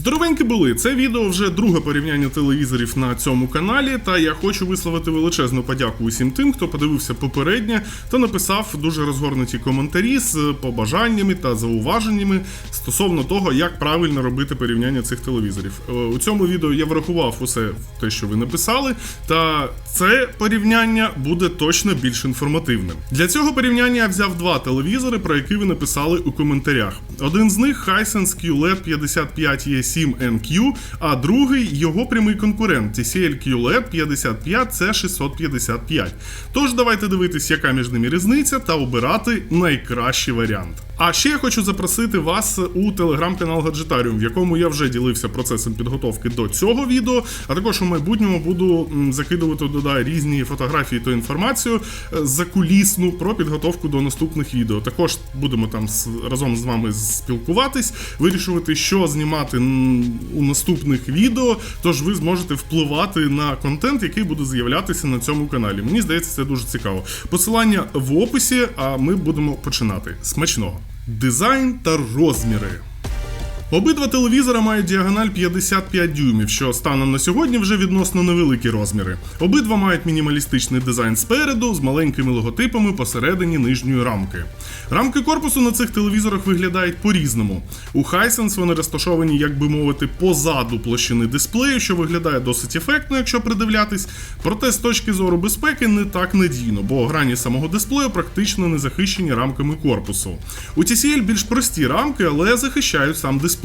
Здоровенькі були. Це відео вже друге порівняння телевізорів на цьому каналі. Та я хочу висловити величезну подяку усім тим, хто подивився попереднє та написав дуже розгорнуті коментарі з побажаннями та зауваженнями стосовно того, як правильно робити порівняння цих телевізорів. Е, У цьому відео я врахував усе те, що ви написали, та це порівняння буде точно більш інформативним. Для цього порівняння я взяв два телевізори, про які ви написали у коментарях. Один з них Hisense QLED 55E7NQ, а другий його прямий конкурент TCL QLED 55C655. Тож давайте дивитись, яка між ними різниця, та обирати найкращий варіант. А ще я хочу запросити вас у телеграм-канал Гаджетаріум, в якому я вже ділився процесом підготовки до цього відео. А також у майбутньому буду закидувати туди різні фотографії та інформацію е, закулісну про підготовку до наступних відео. Також будемо там разом з вами спілкуватись, вирішувати, що знімати у наступних відео. Тож ви зможете впливати на контент, який буде з'являтися на цьому каналі. Мені здається, це дуже цікаво. Посилання в описі, а ми будемо починати. Смачного! Дизайн та розміри. Обидва телевізора мають діагональ 55 дюймів, що станом на сьогодні вже відносно невеликі розміри. Обидва мають мінімалістичний дизайн спереду з маленькими логотипами посередині нижньої рамки. Рамки корпусу на цих телевізорах виглядають по-різному. У Hisense вони розташовані, як би мовити, позаду площини дисплею, що виглядає досить ефектно, якщо придивлятись. Проте з точки зору безпеки не так надійно, бо грані самого дисплею практично не захищені рамками корпусу. У TCL більш прості рамки, але захищають сам дисплей,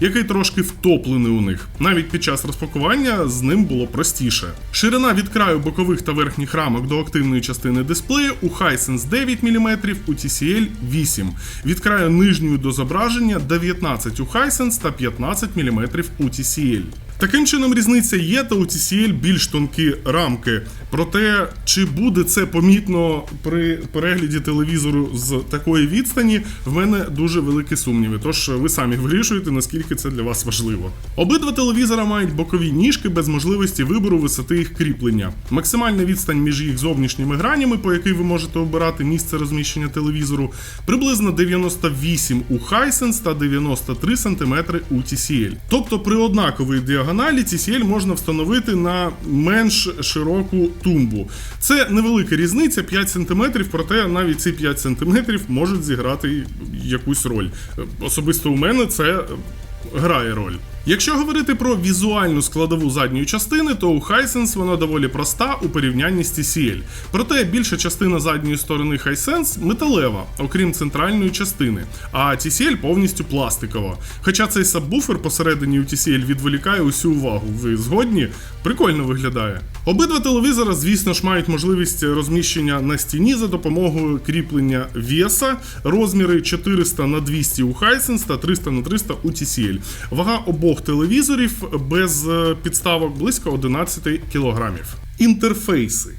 який трошки втоплений у них. Навіть під час розпакування з ним було простіше. Ширина від краю бокових та верхніх рамок до активної частини дисплею у Hisense 9 мм, у TCL 8 Від краю нижньої до зображення 19 у Hisense та 15 мм у TCL. Таким чином, різниця є, та у TCL більш тонкі рамки. Проте, чи буде це помітно при перегляді телевізору з такої відстані, в мене дуже великі сумніви. Тож ви самі вирішуєте, наскільки це для вас важливо. Обидва телевізора мають бокові ніжки без можливості вибору висоти їх кріплення. Максимальна відстань між їх зовнішніми гранями, по якій ви можете обирати місце розміщення телевізору, приблизно 98 у Hisense та 93 см у TCL. Тобто при однаковій діагоналі TCL можна встановити на менш широку тумбу. Це невелика різниця, 5 см, проте навіть ці 5 см можуть зіграти якусь роль. Особисто у мене це грає роль. Якщо говорити про візуальну складову задньої частини, то у Hisense вона доволі проста у порівнянні з TCL. Проте більша частина задньої сторони Hisense металева, окрім центральної частини, а TCL повністю пластикова. Хоча цей сабвуфер посередині у TCL відволікає усю увагу. Ви згодні? Прикольно виглядає. Обидва телевізора, звісно ж, мають можливість розміщення на стіні за допомогою кріплення веса, розміри 400 на 200 у Hisense та 300 на 300 у TCL. Вага обох телевізорів без е, підставок близько 11 кілограмів. Інтерфейси.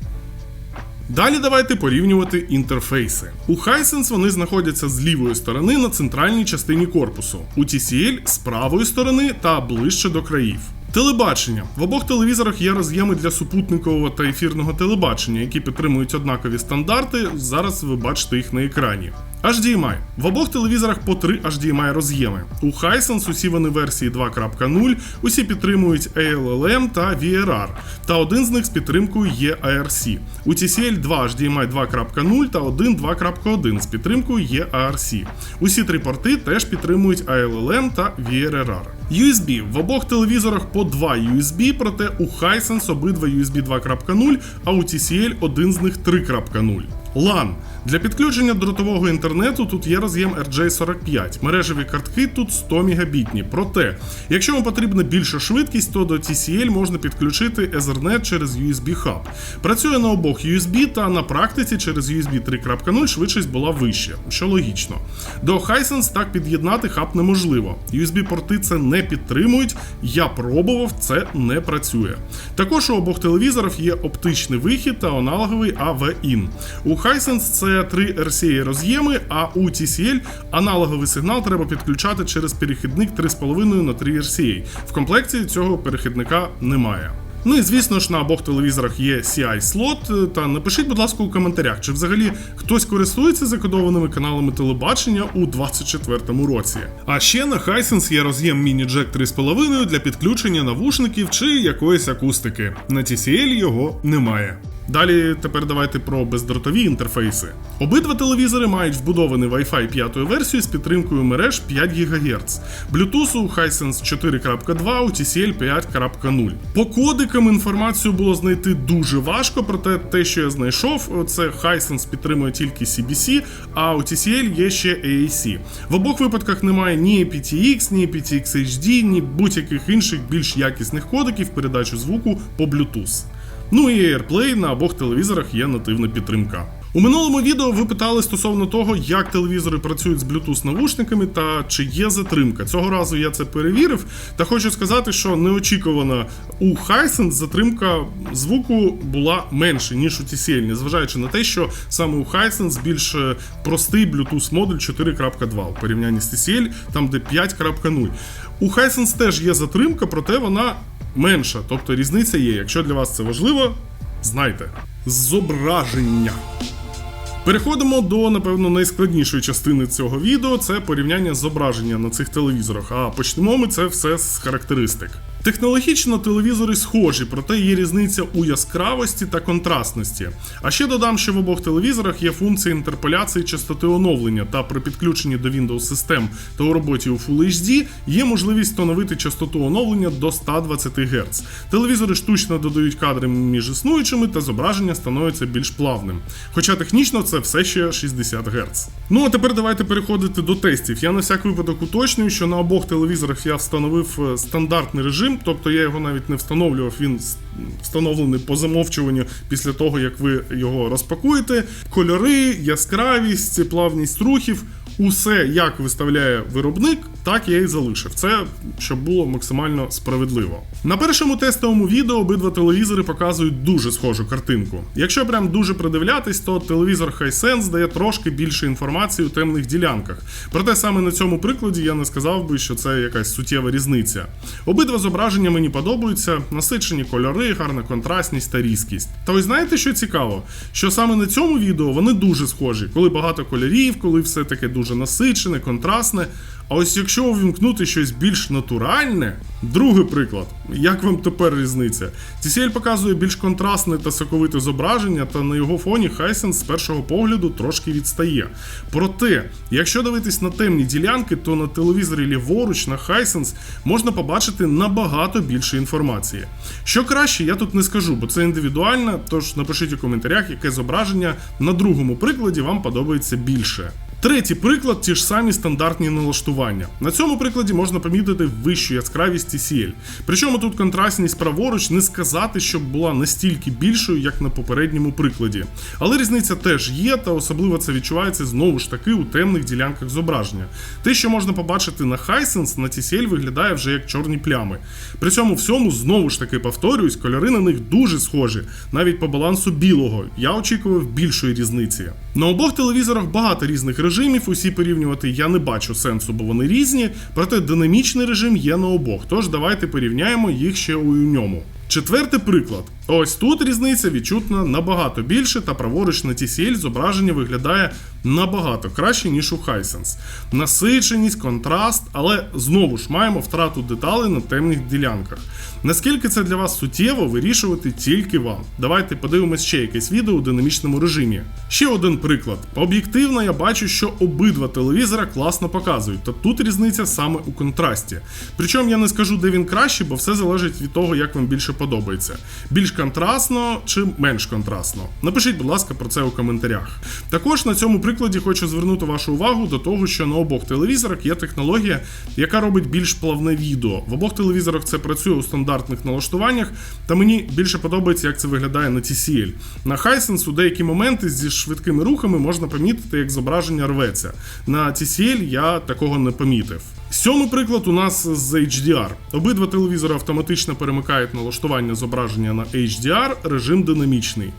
Далі давайте порівнювати інтерфейси. У Hisense вони знаходяться з лівої сторони на центральній частині корпусу, у TCL з правої сторони та ближче до країв. Телебачення в обох телевізорах є роз'єми для супутникового та ефірного телебачення, які підтримують однакові стандарти. Зараз ви бачите їх на екрані. HDMI. В обох телевізорах по три HDMI роз'єми. У Hisense усі вони версії 2.0, усі підтримують ALLM та VRR, та один з них з підтримкою є ARC. У TCL 2 HDMI 2.0 та один 2.1 з підтримкою є ARC. Усі три порти теж підтримують ALLM та VRR. USB. В обох телевізорах по два USB, проте у Hisense обидва USB 2.0, а у TCL один з них 3.0. LAN. Для підключення дротового інтернету тут є роз'єм RJ45. Мережеві картки тут 100 мегабітні. Проте, якщо вам потрібна більша швидкість, то до TCL можна підключити Ethernet через USB Hub. Працює на обох USB та на практиці через USB 3.0 швидкість була вища, що логічно. До Hisense так під'єднати хаб неможливо. USB-порти це не підтримують. Я пробував, це не працює. Також у обох телевізорах є оптичний вихід та аналоговий AV-IN. У Hisense це три RCA роз'єми, а у TCL аналоговий сигнал треба підключати через перехідник 3,5 на 3 RCA. В комплекті цього перехідника немає. Ну і звісно ж на обох телевізорах є ci слот. Та напишіть, будь ласка, у коментарях, чи взагалі хтось користується закодованими каналами телебачення у 24-му році. А ще на Hisense є роз'єм міні-джек 3,5 для підключення навушників чи якоїсь акустики. На TCL його немає. Далі тепер давайте про бездротові інтерфейси. Обидва телевізори мають вбудований Wi-Fi 5 версію з підтримкою мереж 5 ГГц. Bluetooth у Hisense 4.2, у TCL 5.0. По кодикам інформацію було знайти дуже важко, проте те, що я знайшов, це Hisense підтримує тільки CBC, а у TCL є ще AAC. В обох випадках немає ні aptX, ні aptX HD, ні будь-яких інших більш якісних кодиків передачі звуку по Bluetooth. Ну і AirPlay на обох телевізорах є нативна підтримка. У минулому відео ви питали стосовно того, як телевізори працюють з Bluetooth навушниками та чи є затримка. Цього разу я це перевірив, та хочу сказати, що неочікувано у Hisense затримка звуку була менше, ніж у TCL, незважаючи на те, що саме у Hisense більш е, простий Bluetooth модуль 4.2 у порівнянні з TCL, там де 5.0. У Hisense теж є затримка, проте вона менша, тобто різниця є. Якщо для вас це важливо, знайте. Зображення. Переходимо до, напевно, найскладнішої частини цього відео це порівняння зображення на цих телевізорах. А почнемо ми це все з характеристик. Технологічно телевізори схожі, проте є різниця у яскравості та контрастності. А ще додам, що в обох телевізорах є функція інтерполяції частоти оновлення, та при підключенні до Windows систем та у роботі у Full HD є можливість встановити частоту оновлення до 120 Гц. Телевізори штучно додають кадри між існуючими, та зображення становиться більш плавним. Хоча технічно це все ще 60 Гц. Ну а тепер давайте переходити до тестів. Я на всяк випадок уточнюю, що на обох телевізорах я встановив е, стандартний режим, тобто я його навіть не встановлював, він встановлений по замовчуванню після того, як ви його розпакуєте. Кольори, яскравість, плавність рухів. Усе, як виставляє виробник, так я і залишив. Це щоб було максимально справедливо. На першому тестовому відео обидва телевізори показують дуже схожу картинку. Якщо прям дуже придивлятись, то телевізор Hisense дає трошки більше інформації у темних ділянках. Проте саме на цьому прикладі я не сказав би, що це якась суттєва різниця. Обидва зображення мені подобаються: насичені кольори, гарна контрастність та різкість. Та ось знаєте, що цікаво? Що саме на цьому відео вони дуже схожі, коли багато кольорів, коли все таке дуже насичене, контрастне. А ось якщо увімкнути щось більш натуральне, другий приклад, як вам тепер різниця? TCL показує більш контрастне та соковите зображення, та на його фоні Hisense з першого погляду трошки відстає. Проте, якщо дивитись на темні ділянки, то на телевізорі ліворуч на Hisense можна побачити набагато більше інформації. Що краще, я тут не скажу, бо це індивідуально, тож напишіть у коментарях, яке зображення на другому прикладі вам подобається більше. Третій приклад ті ж самі стандартні налаштування. На цьому прикладі можна помітити вищу яскравість TCL. Причому тут контрастність праворуч не сказати, щоб була настільки більшою, як на попередньому прикладі. Але різниця теж є, та особливо це відчувається знову ж таки у темних ділянках зображення. Те, що можна побачити на Hisense, на TCL виглядає вже як чорні плями. При цьому всьому знову ж таки повторюсь, кольори на них дуже схожі, навіть по балансу білого. Я очікував більшої різниці. На обох телевізорах багато різних режимів, усі порівнювати я не бачу сенсу, бо вони різні, проте динамічний режим є на обох. Тож давайте порівняємо їх ще у ньому. Четвертий приклад. Ось тут різниця відчутна набагато більше, та праворуч на TCL зображення виглядає набагато краще, ніж у Hisense. Насиченість, контраст, але знову ж маємо втрату деталей на темних ділянках. Наскільки це для вас суттєво, вирішувати тільки вам. Давайте подивимось ще якесь відео у динамічному режимі. Ще один приклад. Об'єктивно я бачу, що обидва телевізора класно показують, та тут різниця саме у контрасті. Причому я не скажу, де він краще, бо все залежить від того, як вам більше подобається. Більш контрастно чи менш контрастно. Напишіть, будь ласка, про це у коментарях. Також на цьому прикладі хочу звернути вашу увагу до того, що на обох телевізорах є технологія, яка робить більш плавне відео. В обох телевізорах це працює у стандартних налаштуваннях, та мені більше подобається, як це виглядає на TCL. На Hisense у деякі моменти зі швидкими рухами можна помітити, як зображення рветься. На TCL я такого не помітив. Сьомий приклад у нас з HDR. Обидва телевізори автоматично перемикають налаштування зображення на HDR, режим динамічний.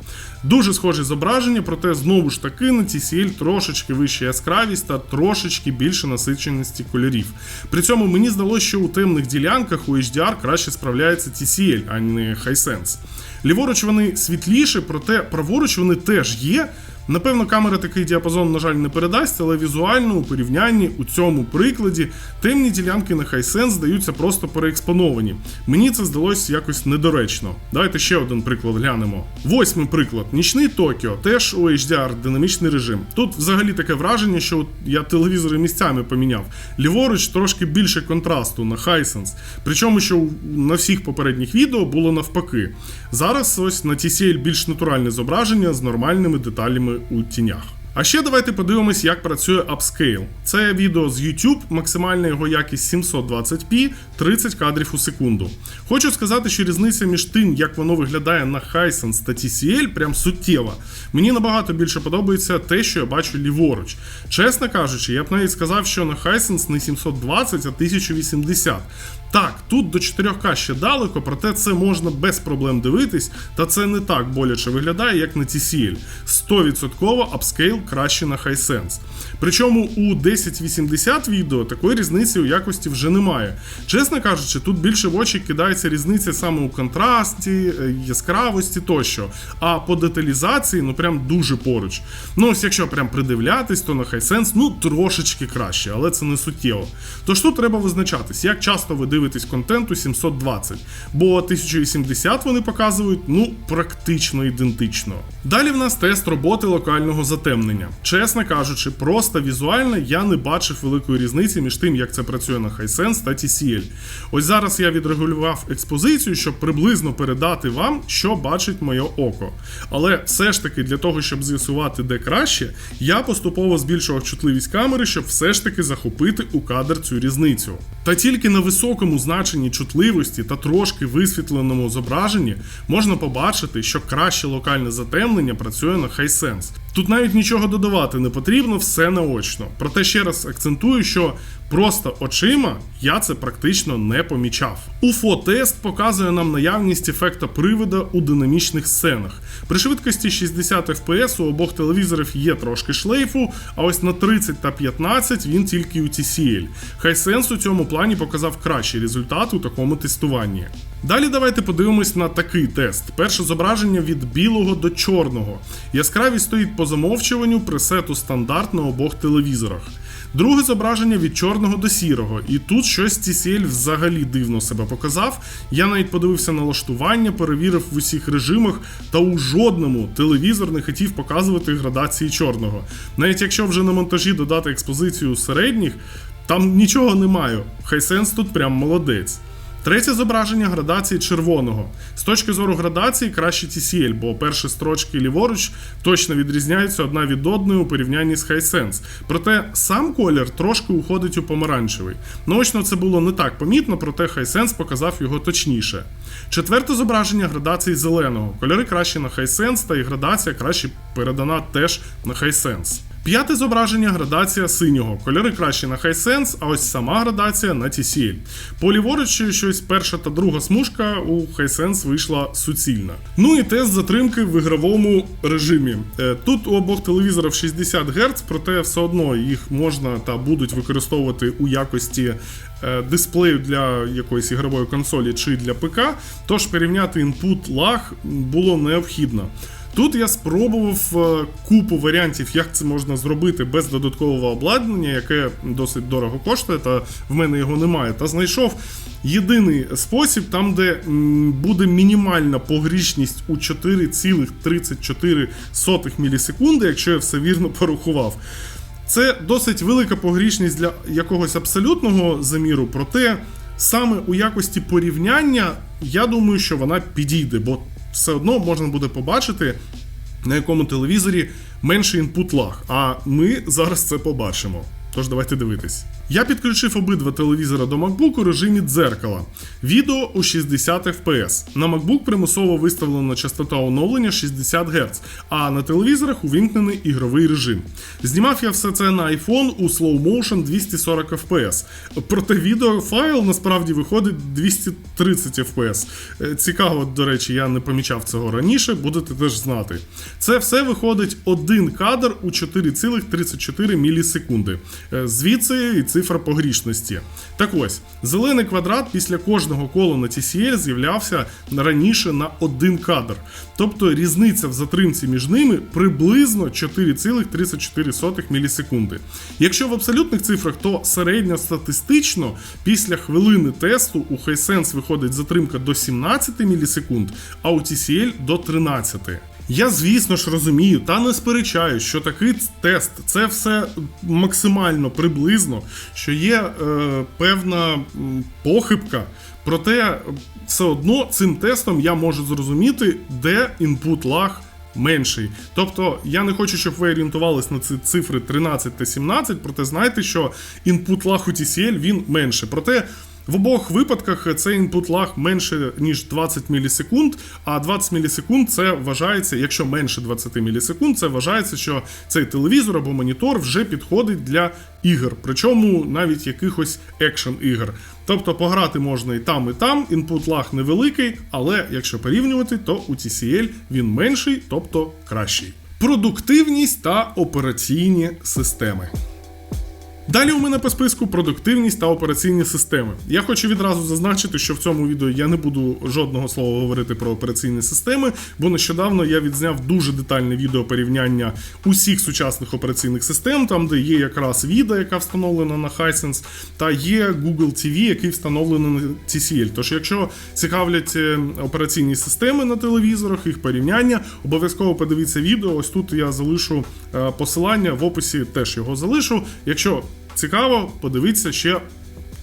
Дуже схожі зображення, проте знову ж таки на TCL трошечки вища яскравість та трошечки більше насиченості кольорів. При цьому мені здалося, що у темних ділянках у HDR краще справляється TCL, а не Hisense. Ліворуч вони світліші, проте праворуч вони теж є. Напевно, камера такий діапазон, на жаль, не передасть, але візуально у порівнянні у цьому прикладі темні ділянки на Hisense здаються просто переекспоновані. Мені це здалося якось недоречно. Давайте ще один приклад глянемо. Восьмий приклад: нічний Токіо, теж у HDR динамічний режим. Тут взагалі таке враження, що я телевізори місцями поміняв. Ліворуч трошки більше контрасту на Hisense. Причому, що на всіх попередніх відео було навпаки. Зараз ось на TCL більш натуральне зображення з нормальними деталями у тінях. А ще давайте подивимось, як працює Upscale. Це відео з YouTube, максимальна його якість 720p, 30 кадрів у секунду. Хочу сказати, що різниця між тим, як воно виглядає на Hisense та TCL, прям суттєва. Мені набагато більше подобається те, що я бачу ліворуч. Чесно кажучи, я б навіть сказав, що на Hisense не 720, а 1080. Так, тут до 4К ще далеко, проте це можна без проблем дивитись, та це не так боляче виглядає, як на TCL. 100% апскейл краще на Hisense. Причому у 1080 відео такої різниці у якості вже немає. Чесно кажучи, тут більше в очі кидається різниця саме у контрасті, е, яскравості тощо. А по деталізації, ну прям дуже поруч. Ну, ось якщо прям придивлятись, то на Hisense ну трошечки краще, але це не суттєво. Тож тут треба визначатись, як часто ви дивитесь контент у 720, бо 1080 вони показують ну практично ідентично. Далі в нас тест роботи локального затемнення. Чесно кажучи, просто візуально я не бачив великої різниці між тим, як це працює на Hisense та TCL. Ось зараз я відрегулював експозицію, щоб приблизно передати вам, що бачить моє око. Але все ж таки для того, щоб з'ясувати, де краще, я поступово збільшував чутливість камери, щоб все ж таки захопити у кадр цю різницю. Та тільки на високому значенні чутливості та трошки висвітленому зображенні можна побачити, що краще локальне затемнення працює на Hisense. Тут навіть нічого додавати не потрібно, все наочно. Проте ще раз акцентую, що просто очима я це практично не помічав. UFO-тест показує нам наявність ефекта привида у динамічних сценах. При швидкості 60 FPS у обох телевізорів є трошки шлейфу, а ось на 30 та 15 він тільки у TCL. Hisense у цьому плані показав кращий результат у такому тестуванні. Далі давайте подивимось на такий тест. Перше зображення від білого до чорного. Яскравість стоїть по замовчуванню пресету стандарт на обох телевізорах. Друге зображення від чорного до сірого, і тут щось TCL взагалі дивно себе показав. Я навіть подивився налаштування, перевірив в усіх режимах, та у жодному телевізор не хотів показувати градації чорного. Навіть якщо вже на монтажі додати експозицію середніх, там нічого немає. Hisense тут прям молодець. Третє зображення градації червоного. З точки зору градації краще TCL, бо перші строчки ліворуч точно відрізняються одна від одної у порівнянні з Hisense. Проте сам колір трошки уходить у помаранчевий. Наочно це було не так помітно, проте Hisense показав його точніше. Четверте зображення градації зеленого. Кольори краще на Hisense, та і градація краще передана теж на Hisense. П'яте зображення градація синього. Кольори краще на Hisense, а ось сама градація на TCL. По ліворуч щось перша та друга смужка у Hisense вийшла суцільна. Ну і тест затримки в ігровому режимі. Е, Тут у обох телевізорів 60 Гц, проте все одно їх можна та будуть використовувати у якості е, дисплею для якоїсь ігрової консолі чи для ПК. Тож порівняти інпут лаг було необхідно. Тут я спробував е, купу варіантів, як це можна зробити без додаткового обладнання, яке досить дорого коштує, та в мене його немає. Та знайшов єдиний спосіб, там, де буде мінімальна погрішність у 4,34 мілісекунди, якщо я все вірно порахував. Це досить велика погрішність для якогось абсолютного заміру, проте саме у якості порівняння я думаю, що вона підійде, бо все одно можна буде побачити, на якому телевізорі менший інпут лаг. А ми зараз це побачимо. Тож давайте дивитись. Я підключив обидва телевізора до MacBook у режимі дзеркала. Відео у 60 FPS. На MacBook примусово виставлена частота оновлення 60 Гц, а на телевізорах увімкнений ігровий режим. Знімав я все це на iPhone у slow motion 240 FPS. Проте відеофайл насправді виходить 230 FPS. Е, Цікаво, до речі, я не помічав цього раніше, будете теж знати. Це все виходить один кадр у 4,34 мілісекунди. Е, Звідси і цифра погрішності. Так ось, зелений квадрат після кожного кола на TCL з'являвся раніше на один кадр. Тобто різниця в затримці між ними приблизно 4,34 мілісекунди. Якщо в абсолютних цифрах, то середньостатистично після хвилини тесту у Hisense виходить затримка до 17 мілісекунд, а у TCL до 13. Я, звісно ж, розумію та не сперечаю, що такий тест це все максимально приблизно, що є е, певна похибка. Проте все одно цим тестом я можу зрозуміти, де інпут лаг менший. Тобто я не хочу, щоб ви орієнтувались на ці цифри 13 та 17, проте знайте, що інпут лаг у TCL він менше. Проте в обох випадках цей інпут лаг менше ніж 20 мілісекунд, а 20 мілісекунд це вважається, якщо менше 20 мілісекунд, це вважається, що цей телевізор або монітор вже підходить для ігор, причому навіть якихось екшн ігор. Тобто пограти можна і там, і там, інпут лаг невеликий, але якщо порівнювати, то у TCL він менший, тобто кращий. Продуктивність та операційні системи. Далі у мене по списку продуктивність та операційні системи. Я хочу відразу зазначити, що в цьому відео я не буду жодного слова говорити про операційні системи, бо нещодавно я відзняв дуже детальне відео порівняння усіх сучасних операційних систем, там де є якраз Vida, яка встановлена на Hisense, та є Google TV, який встановлений на TCL. Тож, якщо цікавлять е, операційні системи на телевізорах, їх порівняння, обов'язково подивіться відео. Ось тут я залишу е, посилання в описі, теж його залишу. Якщо цікаво, подивіться ще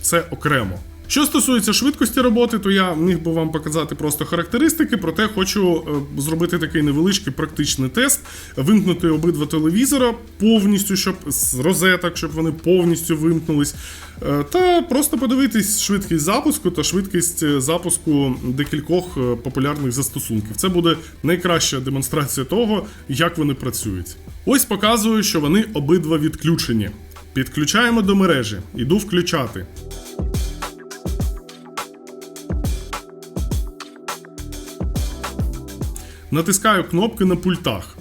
це окремо. Що стосується швидкості роботи, то я міг би вам показати просто характеристики, проте хочу е, зробити такий невеличкий практичний тест, вимкнути обидва телевізора повністю, щоб з розеток, щоб вони повністю вимкнулись. Е, Та просто подивитись швидкість запуску та швидкість е, запуску декількох популярних застосунків. Це буде найкраща демонстрація того, як вони працюють. Ось показую, що вони обидва відключені. Підключаємо до мережі. Іду включати. Натискаю кнопки на пультах.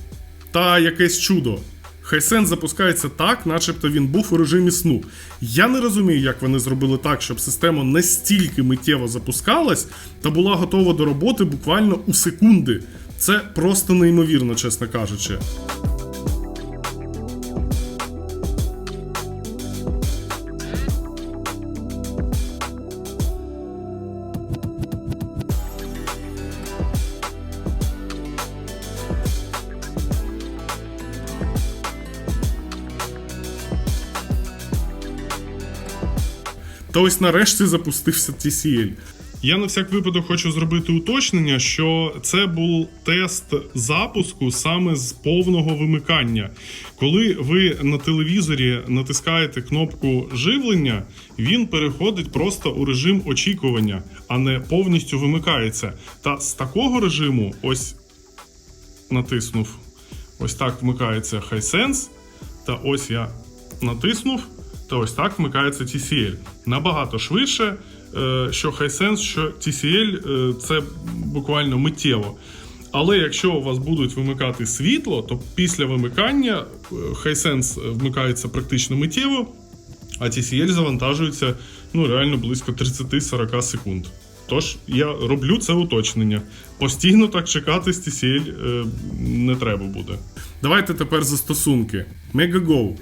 Та якесь чудо. Хайсен запускається так, начебто він був у режимі сну. Я не розумію, як вони зробили так, щоб система настільки миттєво запускалась та була готова до роботи буквально у секунди. Це просто неймовірно, чесно кажучи. Та ось нарешті запустився TCL. Я на всяк випадок хочу зробити уточнення, що це був тест запуску саме з повного вимикання. Коли ви на телевізорі натискаєте кнопку живлення, він переходить просто у режим очікування, а не повністю вимикається. Та з такого режиму, ось натиснув, ось так вмикається Hisense, та ось я натиснув, та ось так вмикається TCL. Набагато швидше, е, що Hisense, що TCL е, це буквально миттєво. Але якщо у вас будуть вимикати світло, то після вимикання е, Hisense вмикається практично миттєво, а TCL завантажується ну, реально близько 30-40 секунд. Тож я роблю це уточнення. Постійно так чекати з TCL не треба буде. Давайте тепер застосунки. MegaGo.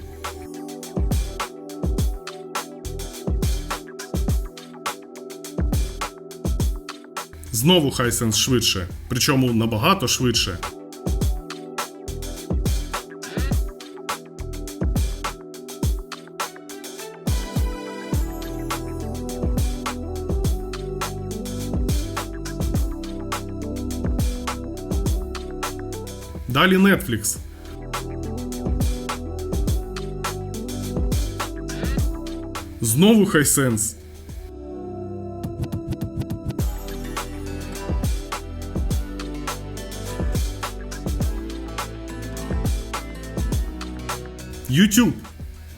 Знову Hisense швидше, причому набагато швидше. Далі Netflix. Знову Hisense. YouTube.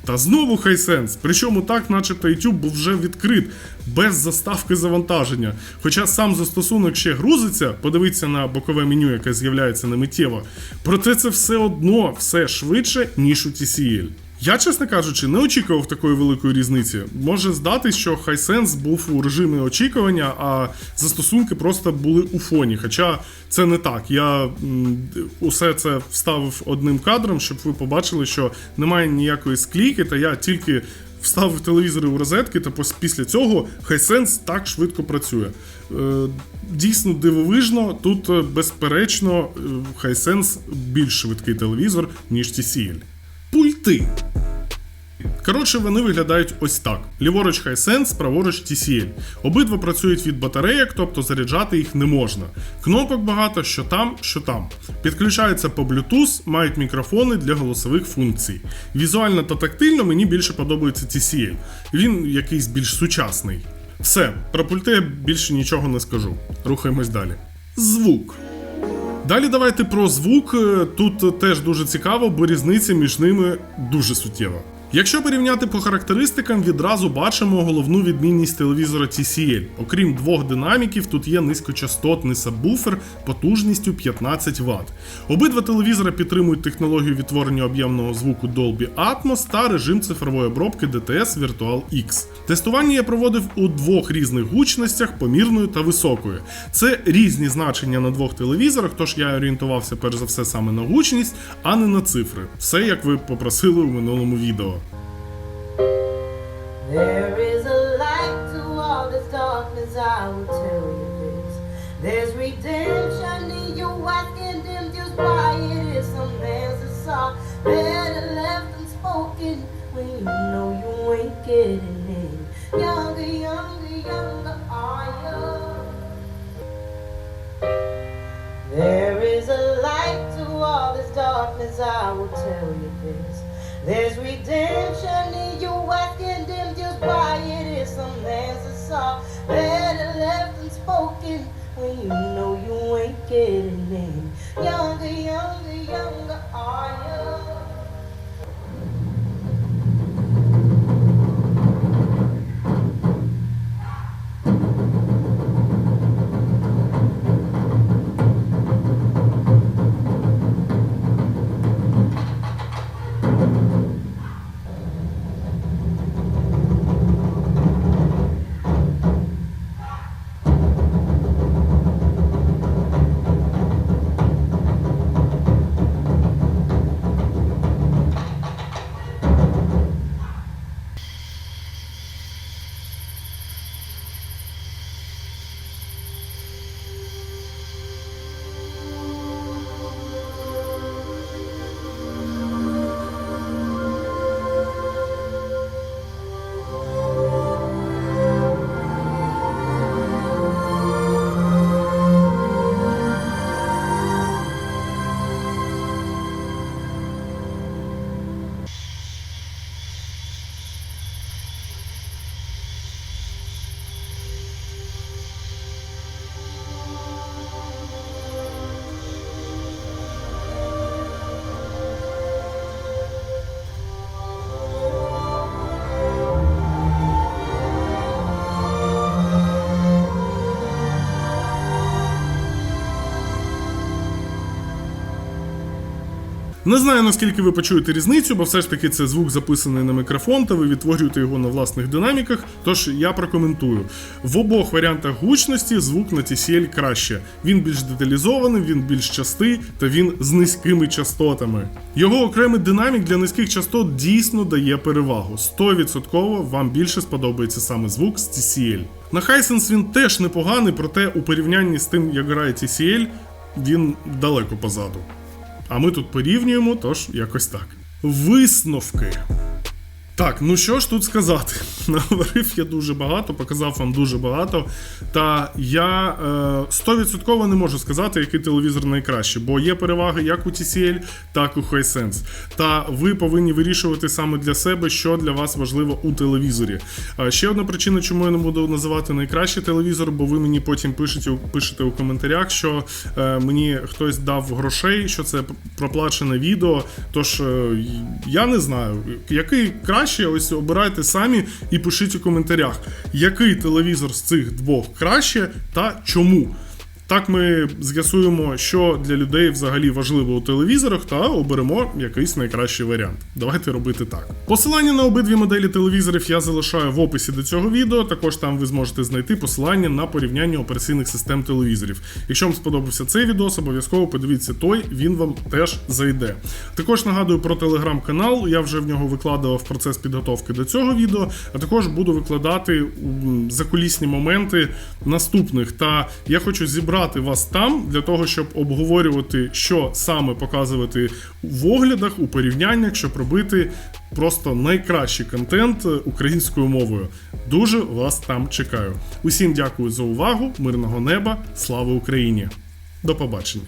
Та знову хайсенс. Причому так, начебто YouTube був вже відкрит, без заставки завантаження. Хоча сам застосунок ще грузиться, подивіться на бокове меню, яке з'являється немиттєво. Проте це все одно все швидше, ніж у TCL. Я, чесно кажучи, не очікував такої великої різниці. Може здатись, що Hisense був у режимі очікування, а застосунки просто були у фоні. Хоча це не так. Я усе це вставив одним кадром, щоб ви побачили, що немає ніякої склійки, та я тільки вставив телевізори у розетки, та після цього Hisense так швидко працює. Е, Дійсно дивовижно, тут е, безперечно е, Hisense більш швидкий телевізор, ніж TCL. Пульти. Коротше, вони виглядають ось так: ліворуч Hisense, праворуч TCL. Обидва працюють від батарейок, тобто заряджати їх не можна. Кнопок багато, що там, що там. Підключаються по Bluetooth, мають мікрофони для голосових функцій. Візуально та тактильно мені більше подобається TCL. Він якийсь більш сучасний. Все, про пульти я більше нічого не скажу. Рухаємось далі. Звук. Далі давайте про звук. Тут теж дуже цікаво, бо різниця між ними дуже суттєва. Якщо порівняти по характеристикам, відразу бачимо головну відмінність телевізора TCL. Окрім двох динаміків, тут є низькочастотний сабвуфер потужністю 15 Вт. Обидва телевізори підтримують технологію відтворення об'ємного звуку Dolby Atmos та режим цифрової обробки DTS Virtual X. Тестування я проводив у двох різних гучностях, помірною та високою. Це різні значення на двох телевізорах, тож я орієнтувався перш за все саме на гучність, а не на цифри. Все як ви попросили у минулому відео. There is a light to all this darkness, I will tell you this. There's redemption in your asking them just why it is some answers are better left unspoken when you know you ain't getting in. Younger, younger, younger are you? There is a light to all this darkness, I will tell you this. There's redemption Не знаю наскільки ви почуєте різницю, бо все ж таки це звук записаний на мікрофон, та ви відтворюєте його на власних динаміках. Тож я прокоментую. В обох варіантах гучності звук на TCL краще. Він більш деталізований, він більш частий та він з низькими частотами. Його окремий динамік для низьких частот дійсно дає перевагу. 100% вам більше сподобається саме звук з TCL. На Hisense він теж непоганий, проте у порівнянні з тим, як грає TCL, він далеко позаду. А ми тут порівнюємо, тож якось так. Висновки. Так, ну що ж тут сказати? Наговорив я дуже багато, показав вам дуже багато. Та я е, 100% не можу сказати, який телевізор найкращий, бо є переваги як у TCL, так і у Hisense. Та ви повинні вирішувати саме для себе, що для вас важливо у телевізорі. А ще одна причина, чому я не буду називати найкращий телевізор, бо ви мені потім пишете, пишете у коментарях, що е, мені хтось дав грошей, що це проплачене відео. Тож е, я не знаю, який краще, ось обирайте самі і пишіть у коментарях, який телевізор з цих двох краще та чому. Так ми з'ясуємо, що для людей взагалі важливо у телевізорах, та оберемо якийсь найкращий варіант. Давайте робити так. Посилання на обидві моделі телевізорів я залишаю в описі до цього відео. Також там ви зможете знайти посилання на порівняння операційних систем телевізорів. Якщо вам сподобався цей відос, обов'язково подивіться той, він вам теж зайде. Також нагадую про телеграм-канал. Я вже в нього викладував процес підготовки до цього відео, а також буду викладати закулісні моменти наступних. Та я хочу зібрати вас там для того, щоб обговорювати, що саме показувати в оглядах, у порівняннях, щоб робити просто найкращий контент е, українською мовою. Дуже вас там чекаю. Усім дякую за увагу, мирного неба, слава Україні! До побачення!